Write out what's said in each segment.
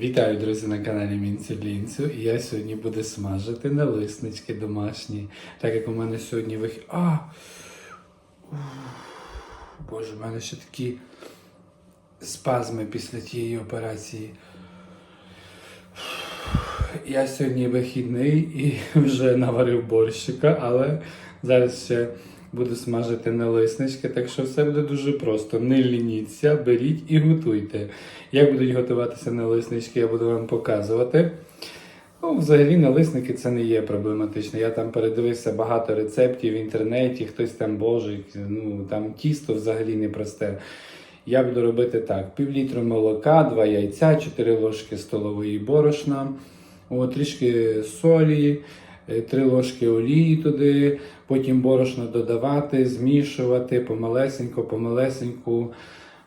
Вітаю, друзі, на каналі Мінцю Лінцю. І я сьогодні буду смажити налиснички домашні. Так як у мене сьогодні вихід. А! Боже, у мене ще такі спазми після тієї операції. Я сьогодні вихідний і вже наварив борщика, але зараз ще буду смажити налиснички, так що все буде дуже просто. Не лініться, беріть і готуйте. Як будуть готуватися налиснички, я буду вам показувати. Ну, взагалі, налисники це не є проблематично. Я там передивився багато рецептів в інтернеті, хтось там божий, ну там тісто взагалі не просте. Я буду робити так: пів літру молока, 2 яйця, 4 ложки столової борошна, о, трішки солі, 3 ложки олії туди, потім борошно додавати, змішувати помалесенько, помалесеньку.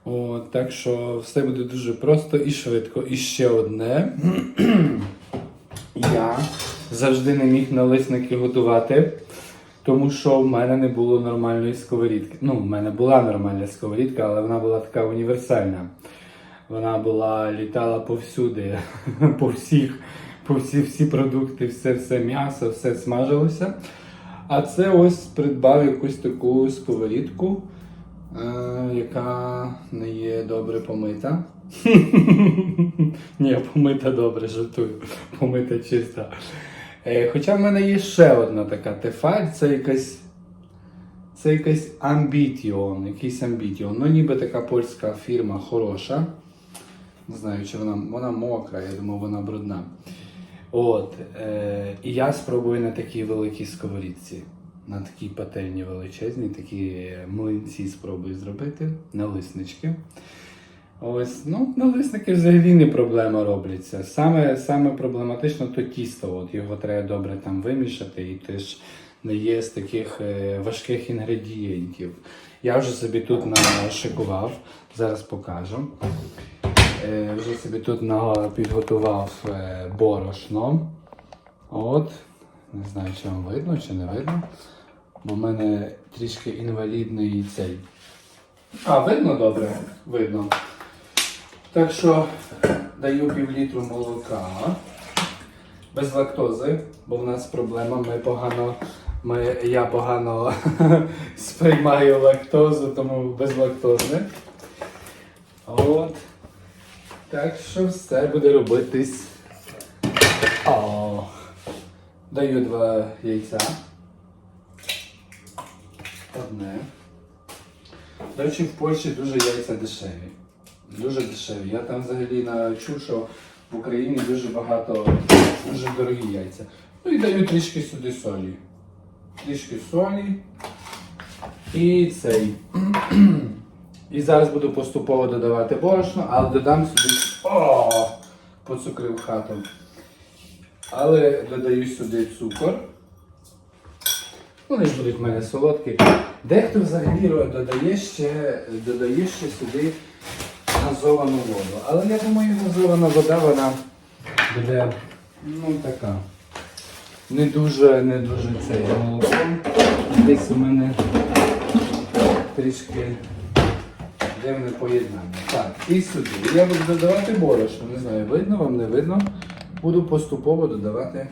О, так що все буде дуже просто і швидко. І ще одне. Я завжди не міг налисники готувати, тому що в мене не було нормальної сковорідки. Ну, в мене була нормальна сковорідка, але вона була така універсальна. Вона була літала повсюди, по всіх, всі, всі продукти, все, все м'ясо, все смажилося. А це ось придбав якусь таку сковорідку, е, яка не є добре помита. Ні, помита добре, жартую. Помита чиста. Е, хоча в мене є ще одна така тефаль, це якась. Це якась Ambition, якийсь Ambition. Ну, ніби така польська фірма хороша. Не знаю, чи вона, вона мокра, я думаю, вона брудна. От, е, і я спробую на такій великій сковорідці, на такій пательні величезній, такі млинці спробую зробити, налиснички. Ось, ну, налисники взагалі не проблема робляться. Саме, саме проблематично то тісто. От, його треба добре там вимішати, і теж не є з таких е, важких інгредієнтів. Я вже собі тут нашикував, зараз покажу. Е, вже собі тут підготував е, борошно. От. Не знаю, чи вам видно, чи не видно. Бо в мене трішки інвалідний цей. А, видно добре? Видно. Так що даю пів літру молока. Без лактози, бо в нас проблема, ми погано, ми, я погано сприймаю лактозу, тому без лактози. От. Так що все буде робитись. О. Даю два яйця. Одне. До речі, в Польщі дуже яйця дешеві. Дуже дешеві. Я там взагалі начув, що в Україні дуже багато, дуже дорогі яйця. Ну і даю трішки сюди солі. Трішки солі. І цей. І зараз буду поступово додавати борошно, але додам сюди. О! Поцукрив хату. Але додаю сюди цукор. Вони ж будуть в мене солодкі. Дехто взагалі додає ще, додає ще сюди газовану воду. Але я думаю, газована вода вона буде ну така. Не дуже, не дуже цей молоко. Десь у мене трішки дивне поєднання. Так, і сюди. Я буду додавати борошно. Не знаю, видно вам, не видно. Буду поступово додавати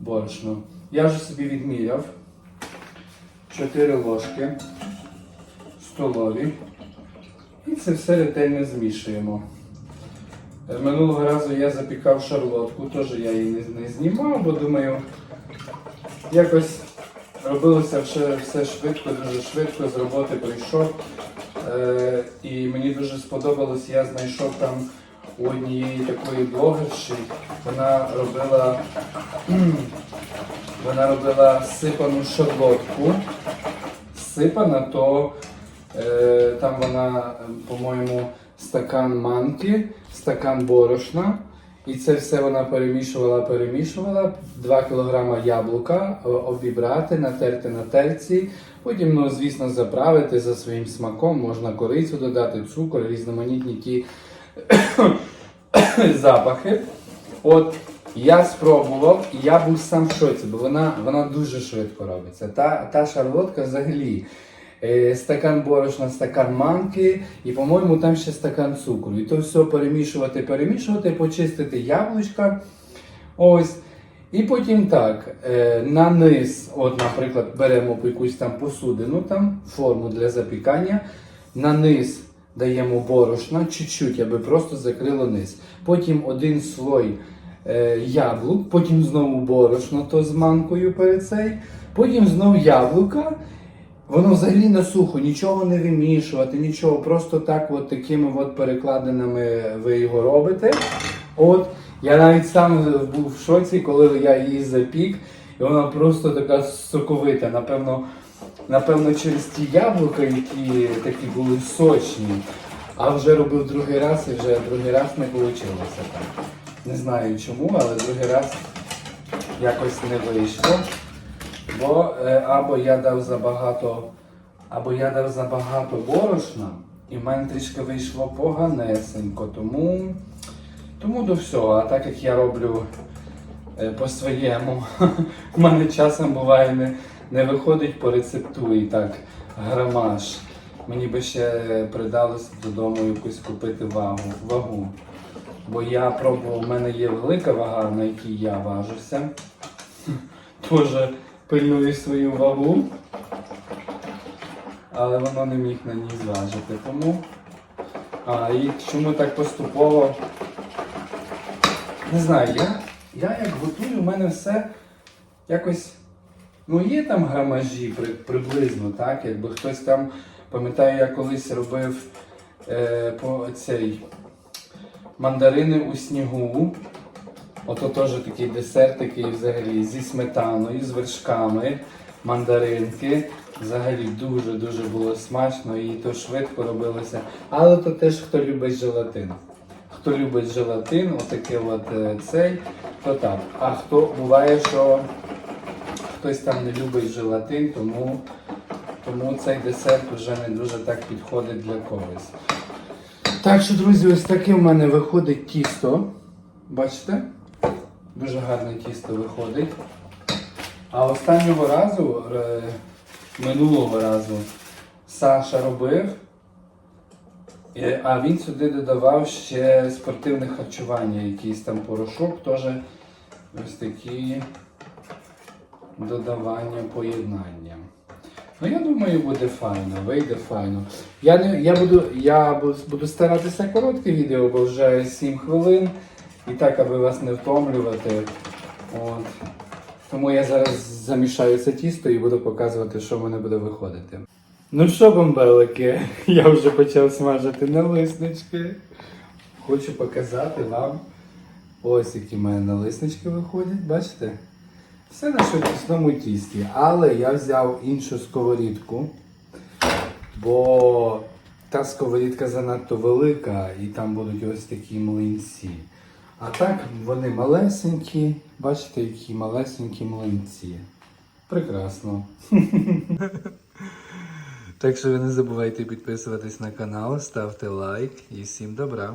борошно. Я вже собі відміряв 4 ложки столові. І це все ретельно змішуємо. Минулого разу я запікав шарлотку, теж я її не знімав, бо думаю, якось робилося все, все швидко, дуже швидко, з роботи прийшов. Е, і мені дуже сподобалось, я знайшов там у однієї такої блогерші, вона робила, вона робила сипану шарлотку. Сипана, то е, там вона, по-моєму, стакан манки, стакан борошна. І це все вона перемішувала, перемішувала. 2 кг яблука обібрати, натерти на терці. Потім, ну, звісно, заправити за своїм смаком. Можна корицю додати, цукор, різноманітні ті запахи. От я спробував, і я був сам в шоці, бо вона, вона дуже швидко робиться. Та, та шарлотка взагалі. Е, стакан борошна, стакан манки, і, по-моєму, там ще стакан цукру. І то все перемішувати, перемішувати, почистити яблучка. Ось. І потім так, е, на низ, от, наприклад, беремо якусь там посудину, там, форму для запікання, на низ даємо борошна, чуть-чуть, аби просто закрило низ. Потім один слой е, яблук, потім знову борошно, то з манкою перед цей, потім знову яблука. Воно взагалі на сухо, нічого не вимішувати, нічого, просто так, от такими от перекладинами ви його робите. От, я навіть сам був в шоці, коли я її запік, і вона просто така соковита. Напевно, напевно, через ті яблука, які такі були сочні. А вже робив другий раз і вже другий раз не вийшло так. Не знаю чому, але другий раз якось не вийшло. Бо е, або я дав забагато, або я дав забагато борошна, і в мене трішки вийшло поганесенько. Тому, тому до всього. А так як я роблю е, по-своєму, в мене часом буває не, не виходить по рецепту і так грамаж. Мені би ще придалося додому якусь купити вагу. вагу. Бо я пробував, у мене є велика вага, на якій я важуся. Теж пильную свою вагу. Але воно не міг на ній зважити. Тому. А, і чому так поступово? Не знаю, я, я як готую, у мене все якось. Ну, є там грамажі при, приблизно, так? Якби хтось там, пам'ятаю, я колись робив е, по цей мандарини у снігу. Ото теж такий десерт, такий взагалі зі сметаною, з вершками, мандаринки. Взагалі дуже-дуже було смачно і то швидко робилося. Але то теж хто любить желатин. Хто любить желатин, отакий от е, цей, то так. А хто буває, що хтось там не любить желатин, тому, тому цей десерт вже не дуже так підходить для когось. Так що, друзі, ось таке в мене виходить тісто. Бачите? Дуже гарне тісто виходить. А останнього разу, е, минулого разу, Саша робив, а він сюди додавав ще спортивне харчування, якийсь там порошок, теж ось такі додавання поєднання. Ну, я думаю, буде файно, вийде файно. Я, не, я, буду, я буду старатися коротке відео, бо вже 7 хвилин. І так, аби вас не втомлювати. От. Тому я зараз замішаю це тісто і буду показувати, що в мене буде виходити. Ну що, бомбелики, я вже почав смажити налиснички. Хочу показати вам ось які в мене налиснички виходять, бачите? Все на швидкісному тісті. Але я взяв іншу сковорідку, бо та сковорідка занадто велика і там будуть ось такі млинці. А так вони малесенькі, бачите, які малесенькі млинці. Прекрасно. Так що ви не забувайте підписуватись на канал, ставте лайк і всім добра.